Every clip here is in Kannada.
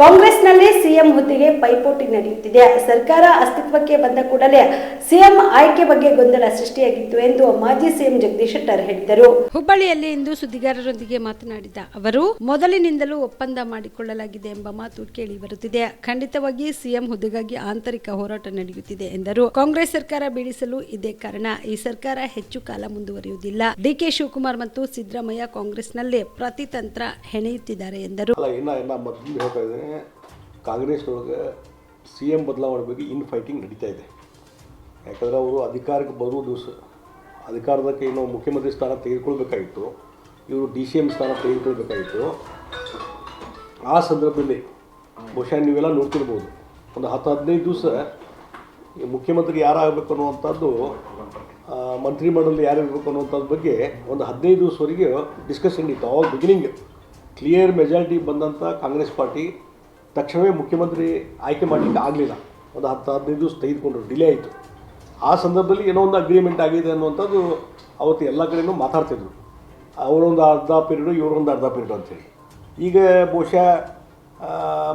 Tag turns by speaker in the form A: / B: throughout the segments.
A: ಕಾಂಗ್ರೆಸ್ನಲ್ಲಿ ಸಿಎಂ ಹುದ್ದೆಗೆ ಪೈಪೋಟಿ ನಡೆಯುತ್ತಿದೆ. ಸರ್ಕಾರ ಅಸ್ತಿತ್ವಕ್ಕೆ ಬಂದ ಕೂಡಲೇ ಸಿಎಂ ಆಯ್ಕೆ ಬಗ್ಗೆ ಗೊಂದಲ ಸೃಷ್ಟಿಯಾಗಿತ್ತು ಎಂದು ಮಾಜಿ ಸಿಎಂ ಜಗದೀಶ್ ಶೆಟ್ಟರ್ ಹೇಳಿದರು.
B: ಹುಬ್ಬಳ್ಳಿಯಲ್ಲಿ ಇಂದು ಸುದ್ದಿಗಾರರೊಂದಿಗೆ ಮಾತನಾಡಿದ ಅವರು ಮೊದಲಿನಿಂದಲೂ ಒಪ್ಪಂದ ಮಾಡಿಕೊಳ್ಳಲಾಗಿದೆ ಎಂಬ ಮಾತು ಕೇಳಿ ಬರುತ್ತಿದೆ. ಖಂಡಿತವಾಗಿ ಸಿಎಂ ಹುದ್ದೆಗಾಗಿ ಆಂತರಿಕ ಹೋರಾಟ ನಡೆಯುತ್ತಿದೆ ಎಂದರು. ಕಾಂಗ್ರೆಸ್ ಸರ್ಕಾರ ಬೀಳಿಸಲು ಇದೇ ಕಾರಣ. ಈ ಸರ್ಕಾರ ಹೆಚ್ಚು ಕಾಲ ಮುಂದುವರಿಯುವುದಿಲ್ಲ. ಡಿಕೆ ಶಿವಕುಮಾರ್ ಮತ್ತು ಸಿದ್ದರಾಮಯ್ಯ ಕಾಂಗ್ರೆಸ್ನಲ್ಲೇ ಪ್ರತಿತಂತ್ರ ಹೆಣೆಯುತ್ತಿದ್ದಾರೆ ಎಂದರು.
C: ಅಲ್ಲ ಒಳಗೆ ಸಿ ಎಂ ಬದಲಾವಣೆ ಬಗ್ಗೆ ಇನ್ ಫೈಟಿಂಗ್ ನಡೀತಾ ಇದೆ. ಯಾಕಂದರೆ ಅವರು ಅಧಿಕಾರಕ್ಕೆ ಬರೋ ದಿವಸ ಅಧಿಕಾರದಕ್ಕೆ ಏನು ಮುಖ್ಯಮಂತ್ರಿ ಸ್ಥಾನ ತೆಗೆದುಕೊಳ್ಬೇಕಾಗಿತ್ತು. ಇವರು ಡಿ ಸಿ ಎಂ ಸ್ಥಾನ ತೆಗೆದುಕೊಳ್ಬೇಕಾಗಿತ್ತು. ಆ ಸಂದರ್ಭದಲ್ಲಿ ಬಹುಶಃ ನೀವೆಲ್ಲ ನೋಡ್ತಿರ್ಬೋದು ಒಂದು ಹತ್ತು ಹದಿನೈದು ದಿವಸ ಮುಖ್ಯಮಂತ್ರಿ ಯಾರಾಗಬೇಕು ಅನ್ನುವಂಥದ್ದು ಆ, ಮಂತ್ರಿಮಂಡಲ ಯಾರು ಇರಬೇಕು ಅನ್ನುವಂಥದ್ದು ಬಗ್ಗೆ ಒಂದು ಹದಿನೈದು ದಿವಸವರೆಗೆ ಡಿಸ್ಕಷನ್ ಇತ್ತು. ಆಲ್ ಬಿಗಿನಿಂಗ್ ಕ್ಲಿಯರ್ ಮೆಜಾರಿಟಿ ಬಂದಂಥ ಕಾಂಗ್ರೆಸ್ ಪಾರ್ಟಿ ತಕ್ಷಣವೇ ಮುಖ್ಯಮಂತ್ರಿ ಆಯ್ಕೆ ಮಾಡಲಿಕ್ಕೆ ಆಗಲಿಲ್ಲ. ಒಂದು ಹತ್ತು, ಹದಿನೈದು ದಿವಸ ತೆಗೆದುಕೊಂಡ್ರು, ಡಿಲೇ ಆಯಿತು. ಆ ಸಂದರ್ಭದಲ್ಲಿ ಏನೋ ಒಂದು ಅಗ್ರಿಮೆಂಟ್ ಆಗಿದೆ ಅನ್ನುವಂಥದ್ದು ಅವತ್ತು ಎಲ್ಲ ಕಡೆಯೂ ಮಾತಾಡ್ತಿದ್ರು. ಅವರೊಂದು ಅರ್ಧ ಪೀರಿಯಡು ಇವರೊಂದು ಅರ್ಧ ಪೀರಿಯಡು ಅಂತೇಳಿ ಈಗ ಬಹುಶಃ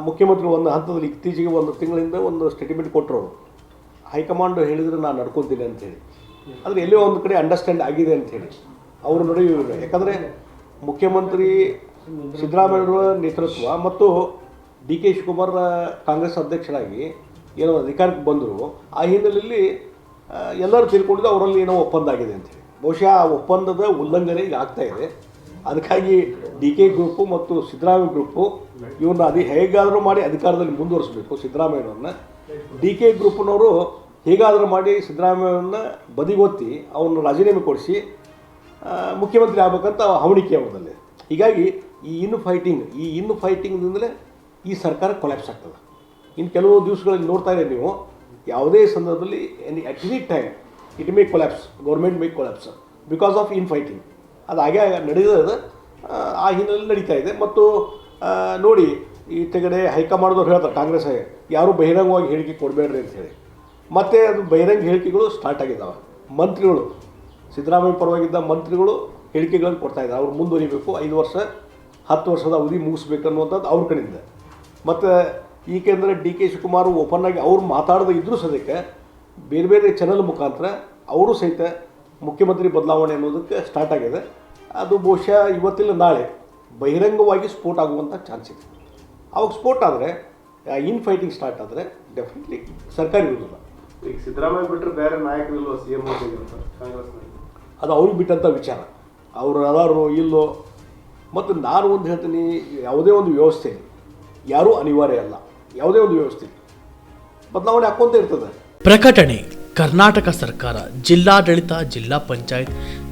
C: ಮುಖ್ಯಮಂತ್ರಿ ಒಂದು ಹಂತದಲ್ಲಿ ಇತ್ತೀಚೆಗೆ ಒಂದು ತಿಂಗಳಿಂದ ಒಂದು ಸ್ಟೇಟ್ಮೆಂಟ್ ಕೊಟ್ಟರು ಅವರು. ಹೈಕಮಾಂಡ್ ಹೇಳಿದರೆ ನಾನು ನಡ್ಕೊತೀನಿ ಅಂಥೇಳಿ. ಆದರೆ ಎಲ್ಲೋ ಒಂದು ಕಡೆ ಅಂಡರ್ಸ್ಟ್ಯಾಂಡ್ ಆಗಿದೆ ಅಂಥೇಳಿ. ಅವರು ನಡೆಯುವ ಯಾಕಂದರೆ ಮುಖ್ಯಮಂತ್ರಿ ಸಿದ್ದರಾಮಯ್ಯವರ ನೇತೃತ್ವ ಮತ್ತು ಡಿ ಕೆ ಶಿವಕುಮಾರ್ ಕಾಂಗ್ರೆಸ್ ಅಧ್ಯಕ್ಷರಾಗಿ ಏನೋ ಅಧಿಕಾರಕ್ಕೆ ಬಂದರು, ಆ ಹಿನ್ನೆಲೆಯಲ್ಲಿ ಎಲ್ಲರೂ ತಿಳ್ಕೊಂಡಿದ್ದು ಅವರಲ್ಲಿ ಏನೋ ಒಪ್ಪಂದ ಆಗಿದೆ ಅಂತೇಳಿ ಬಹುಶಃ ಆ ಒಪ್ಪಂದದ ಉಲ್ಲಂಘನೆ ಆಗ್ತಾ ಇದೆ. ಅದಕ್ಕಾಗಿ ಡಿ ಕೆ ಗ್ರೂಪು ಮತ್ತು ಸಿದ್ದರಾಮಯ್ಯ ಗ್ರೂಪು ಇವ್ರನ್ನ ಅದೇ ಹೇಗಾದರೂ ಮಾಡಿ ಅಧಿಕಾರದಲ್ಲಿ ಮುಂದುವರಿಸಬೇಕು ಸಿದ್ದರಾಮಯ್ಯನವ್ರನ್ನ. ಡಿ ಕೆ ಗ್ರೂಪ್ನವರು ಹೇಗಾದರೂ ಮಾಡಿ ಸಿದ್ದರಾಮಯ್ಯವ್ರನ್ನ ಬದಿಗೊತ್ತಿ ಅವನ್ನ ರಾಜೀನಾಮೆ ಕೊಡಿಸಿ ಮುಖ್ಯಮಂತ್ರಿ ಆಗ್ಬೇಕಂತ ಹವಣಿಕೆ ಅವನಲ್ಲಿ. ಹೀಗಾಗಿ ಈ ಇನ್ನು ಫೈಟಿಂಗ್ ಈ ಇನ್ನು ಫೈಟಿಂಗ್ದಿಂದಲೇ ಈ ಸರ್ಕಾರ ಕೊಲ್ಯಾಪ್ಸ್ ಆಗ್ತದೆ. ಇನ್ನು ಕೆಲವು ದಿವಸಗಳಲ್ಲಿ ನೋಡ್ತಾ ಇದ್ದೀರಿ ನೀವು, ಯಾವುದೇ ಸಂದರ್ಭದಲ್ಲಿ any at time it may collapse government may collapse because of infighting ಅದು ಹಾಗೆ ನಡೆಯೋದು ಆ ಹಿನ್ನೆಲೆಯಲ್ಲಿ ನಡೀತಾ ಇದೆ. ಮತ್ತು ನೋಡಿ, ಈ ತೆಗಡೆ ಹೈಕಮಾಂಡ್ದವ್ರು ಹೇಳ್ತಾರೆ, ಕಾಂಗ್ರೆಸ್ ಯಾರೂ ಬಹಿರಂಗವಾಗಿ ಹೇಳಿಕೆ ಕೊಡಬೇಡ್ರಿ ಅಂತ ಹೇಳಿ. ಮತ್ತು ಅದು ಬಹಿರಂಗ ಹೇಳಿಕೆಗಳು ಸ್ಟಾರ್ಟ್ ಆಗಿದ್ದಾವೆ. ಮಂತ್ರಿಗಳು, ಸಿದ್ದರಾಮಯ್ಯ ಪರವಾಗಿದ್ದ ಮಂತ್ರಿಗಳು ಹೇಳಿಕೆಗಳನ್ನು ಕೊಡ್ತಾ ಇದ್ದಾರೆ. ಅವ್ರು ಮುಂದುವರಿಬೇಕು, ಐದು ವರ್ಷ, ಹತ್ತು ವರ್ಷದ ಅವಧಿ ಮುಗಿಸ್ಬೇಕು ಅನ್ನುವಂಥದ್ದು ಅವ್ರ ಕಡೆಯಿಂದ ಮತ್ತು ಈಕೆಂದರೆ ಡಿ ಕೆ ಶಿವಕುಮಾರ್ ಓಪನ್ ಆಗಿ ಅವ್ರು ಮಾತಾಡದೇ ಇದ್ದರೂ ಸದ್ಯಕ್ಕೆ ಬೇರೆ ಬೇರೆ ಚಾನಲ್ ಮುಖಾಂತರ ಅವರು ಸಹಿತ ಮುಖ್ಯಮಂತ್ರಿ ಬದಲಾವಣೆ ಅನ್ನೋದಕ್ಕೆ ಸ್ಟಾರ್ಟ್ ಆಗಿದೆ. ಅದು ಬಹುಶಃ ಇವತ್ತಿಲ್ಲ ನಾಳೆ ಬಹಿರಂಗವಾಗಿ ಸ್ಪೋರ್ಟ್ ಆಗುವಂಥ ಚಾನ್ಸ್ ಇದೆ. ಅವಾಗ ಸ್ಪೋರ್ಟ್ ಆದರೆ ಇನ್ ಫೈಟಿಂಗ್ ಸ್ಟಾರ್ಟ್ ಆದರೆ ಡೆಫಿನೆಟ್ಲಿ ಸರ್ಕಾರ ಇರೋದಿಲ್ಲ
D: ಈಗ ಸಿದ್ದರಾಮಯ್ಯ ಬಿಟ್ಟರೆ ಬೇರೆ ನಾಯಕರಿಲ್ವ ಸಿ ಎಂ ಕಾಂಗ್ರೆಸ್ ಕಾಂಗ್ರೆಸ್ನಲ್ಲಿ?
C: ಅದು ಅವ್ರಿಗೆ ಬಿಟ್ಟಂಥ ವಿಚಾರ. ಅವರು ಅದಾರೋ ಇಲ್ಲೋ ಮತ್ತು ನಾನು ಒಂದು ಹೇಳ್ತೀನಿ ಯಾವುದೇ ಒಂದು ವ್ಯವಸ್ಥೆ ಯಾರೂ ಅನಿವಾರ್ಯ ಅಲ್ಲ. ಯಾವುದೇ ಒಂದು ವ್ಯವಸ್ಥೆ. ಬದಲಾವಣೆ ಹಾಕೊಂತ ಇರ್ತದೆ.
E: ಪ್ರಕಟಣೆ. ಕರ್ನಾಟಕ ಸರ್ಕಾರ, ಜಿಲ್ಲಾಡಳಿತ, ಜಿಲ್ಲಾ ಪಂಚಾಯತ್,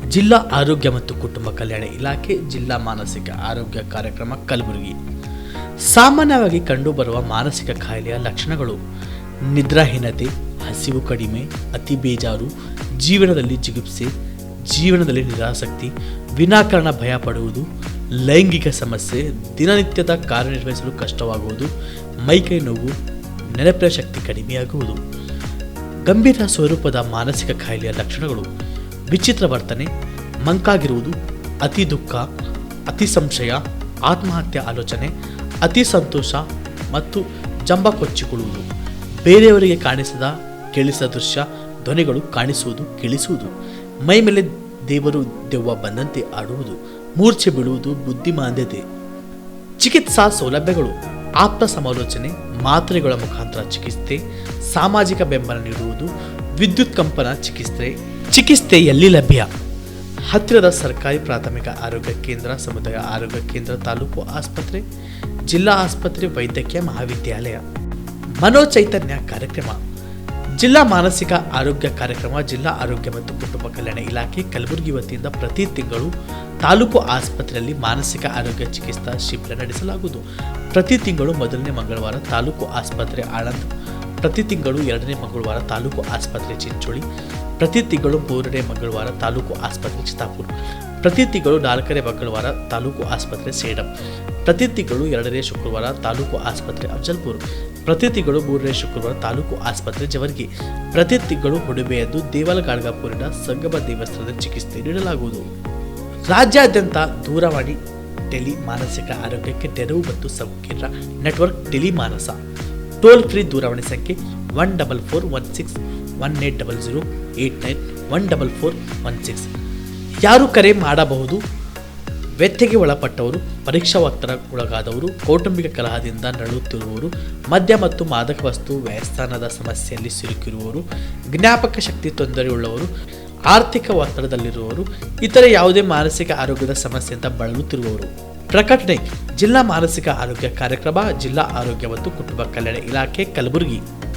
E: ಜಿಲ್ಲಾ ಆರೋಗ್ಯ ಮತ್ತು ಕುಟುಂಬ ಕಲ್ಯಾಣ ಇಲಾಖೆ, ಜಿಲ್ಲಾ ಮಾನಸಿಕ ಆರೋಗ್ಯ ಕಾರ್ಯಕ್ರಮ, ಕಲಬುರಗಿ. ಸಾಮಾನ್ಯವಾಗಿ ಕಂಡುಬರುವ ಮಾನಸಿಕ ಕಾಯಿಲೆಯ ಲಕ್ಷಣಗಳು. ನಿದ್ರಾಹೀನತೆ, ಹಸಿವು ಕಡಿಮೆ, ಅತಿ ಬೇಜಾರು, ಜೀವನದಲ್ಲಿ ಚಿಕಿತ್ಸೆ, ಜೀವನದಲ್ಲಿ ನಿರಾಸಕ್ತಿ, ವಿನಾಕಾರಣ ಭಯ ಪಡುವುದು ಲೈಂಗಿಕ ಸಮಸ್ಯೆ, ದಿನನಿತ್ಯದ ಕಾರ್ಯನಿರ್ವಹಿಸಲು ಕಷ್ಟವಾಗುವುದು, ಮೈಕೈ ನೋವು, ನೆನಪಿನ ಶಕ್ತಿ ಕಡಿಮೆಯಾಗುವುದು. ಗಂಭೀರ ಸ್ವರೂಪದ ಮಾನಸಿಕ ಕಾಯಿಲೆಯ ಲಕ್ಷಣಗಳು, ವಿಚಿತ್ರ ವರ್ತನೆ, ಮಂಕಾಗಿರುವುದು, ಅತಿ ದುಃಖ, ಅತಿ ಸಂಶಯ, ಆತ್ಮಹತ್ಯೆ ಆಲೋಚನೆ, ಅತಿ ಸಂತೋಷ ಮತ್ತು ಜಂಬ ಕೊಚ್ಚಿಕೊಳ್ಳುವುದು. ಬೇರೆಯವರಿಗೆ ಕಾಣಿಸದ, ಕೇಳಿಸದ ದೃಶ್ಯ, ಧ್ವನಿಗಳು ಕಾಣಿಸುವುದು, ಕೇಳಿಸುವುದು. ಮೈ ಮೇಲೆ ದೇವರು ದೆವ್ವ ಬಂದಂತೆ ಆಡುವುದು. ಮೂರ್ಛೆ ಬಿಡುವುದು ಬುದ್ಧಿಮಾಂದ್ಯತೆ. ಚಿಕಿತ್ಸಾ ಸೌಲಭ್ಯಗಳು. ಆಪ್ತ ಸಮಾಲೋಚನೆ, ಮಾತ್ರೆಗಳ ಮುಖಾಂತರ ಚಿಕಿತ್ಸೆ, ಸಾಮಾಜಿಕ ಬೆಂಬಲ ನೀಡುವುದು, ವಿದ್ಯುತ್ ಕಂಪನ ಚಿಕಿತ್ಸೆ ಚಿಕಿತ್ಸೆ ಎಲ್ಲಿ ಲಭ್ಯ? ಹತ್ತಿರದ ಸರ್ಕಾರಿ ಪ್ರಾಥಮಿಕ ಆರೋಗ್ಯ ಕೇಂದ್ರ, ಸಮುದಾಯ ಆರೋಗ್ಯ ಕೇಂದ್ರ, ತಾಲೂಕು ಆಸ್ಪತ್ರೆ, ಜಿಲ್ಲಾ ಆಸ್ಪತ್ರೆ, ವೈದ್ಯಕೀಯ ಮಹಾವಿದ್ಯಾಲಯ. ಮನೋಚೈತನ್ಯ ಕಾರ್ಯಕ್ರಮ. ಜಿಲ್ಲಾ ಮಾನಸಿಕ ಆರೋಗ್ಯ ಕಾರ್ಯಕ್ರಮ, ಜಿಲ್ಲಾ ಆರೋಗ್ಯ ಮತ್ತು ಕುಟುಂಬ ಕಲ್ಯಾಣ ಇಲಾಖೆ ಕಲಬುರಗಿ ವತಿಯಿಂದ ಪ್ರತಿ ತಿಂಗಳು ತಾಲೂಕು ಆಸ್ಪತ್ರೆಯಲ್ಲಿ ಮಾನಸಿಕ ಆರೋಗ್ಯ ಚಿಕಿತ್ಸಾ ಶಿಬಿರ ನಡೆಸಲಾಗುವುದು. ಪ್ರತಿ ತಿಂಗಳು ಮೊದಲನೇ ಮಂಗಳವಾರ ತಾಲೂಕು ಆಸ್ಪತ್ರೆ ಆಳಂದ್, ಪ್ರತಿ ತಿಂಗಳು ಎರಡನೇ ಮಂಗಳವಾರ ತಾಲೂಕು ಆಸ್ಪತ್ರೆ ಚಿಂಚೋಳಿ, ಪ್ರತಿ ತಿಂಗಳು ಮೂರನೇ ಮಂಗಳವಾರ ತಾಲೂಕು ಆಸ್ಪತ್ರೆ ಚಿತ್ತಾಪುರ್. ಪ್ರತಿ ತಿಂಗಳು ನಾಲ್ಕನೇ ಮಂಗಳವಾರ ತಾಲೂಕು ಆಸ್ಪತ್ರೆ ಸೇಡಂ. ಪ್ರತಿ ತಿಂಗಳು ಎರಡನೇ ಶುಕ್ರವಾರ ತಾಲೂಕು ಆಸ್ಪತ್ರೆ ಅಫಜಲ್ಪುರ್. ಪ್ರತಿ ತಿಂಗಳು ಮೂರನೇ ಶುಕ್ರವಾರ ತಾಲೂಕು ಆಸ್ಪತ್ರೆ ಜವರ್ಗಿ. ಪ್ರತಿ ತಿಂಗಳು ಹುಡುಬೆಯಂದು ದೇವಲ ಗಾಡ್ಗಾಪುರಿನ ಸಂಗಮ ದೇವಸ್ಥಾನದ ಚಿಕಿತ್ಸೆ ನೀಡಲಾಗುವುದು. ರಾಜ್ಯಾದ್ಯಂತ ದೂರವಾಣಿ ಟೆಲಿ ಮಾನಸಿಕ ಆರೋಗ್ಯಕ್ಕೆ ನೆರವು ಮತ್ತು ಸಂಕೀರ್ಣ network tele Manas toll free ದೂರವಾಣಿ ಸಂಖ್ಯೆ one double four one six one eight double zero eight nine one double four one six. ಯಾರು ಕರೆ ಮಾಡಬಹುದು? ವ್ಯಥೆಗೆ ಒಳಪಟ್ಟವರು ಪರೀಕ್ಷಾ ಒಳಗಾದವರು, ಕೌಟುಂಬಿಕ ಕಲಹದಿಂದ ನರಳುತ್ತಿರುವವರು, ಮದ್ಯ ಮತ್ತು ಮಾದಕ ವಸ್ತು ವ್ಯಯಸ್ಥಾನದ ಸಮಸ್ಯೆಯಲ್ಲಿ ಸಿಲುಕಿರುವವರು, ಜ್ಞಾಪಕ ಶಕ್ತಿ ತೊಂದರೆಯುಳ್ಳವರು, ಆರ್ಥಿಕ ಒತ್ತಡದಲ್ಲಿರುವವರು, ಇತರೆ ಯಾವುದೇ ಮಾನಸಿಕ ಆರೋಗ್ಯದ ಸಮಸ್ಯೆಯಿಂದ ಬಳಲುತ್ತಿರುವವರು. ಪ್ರಕಟಣೆ, ಜಿಲ್ಲಾ ಮಾನಸಿಕ ಆರೋಗ್ಯ ಕಾರ್ಯಕ್ರಮ, ಜಿಲ್ಲಾ ಆರೋಗ್ಯ ಮತ್ತು ಕುಟುಂಬ ಕಲ್ಯಾಣ ಇಲಾಖೆ, ಕಲಬುರಗಿ.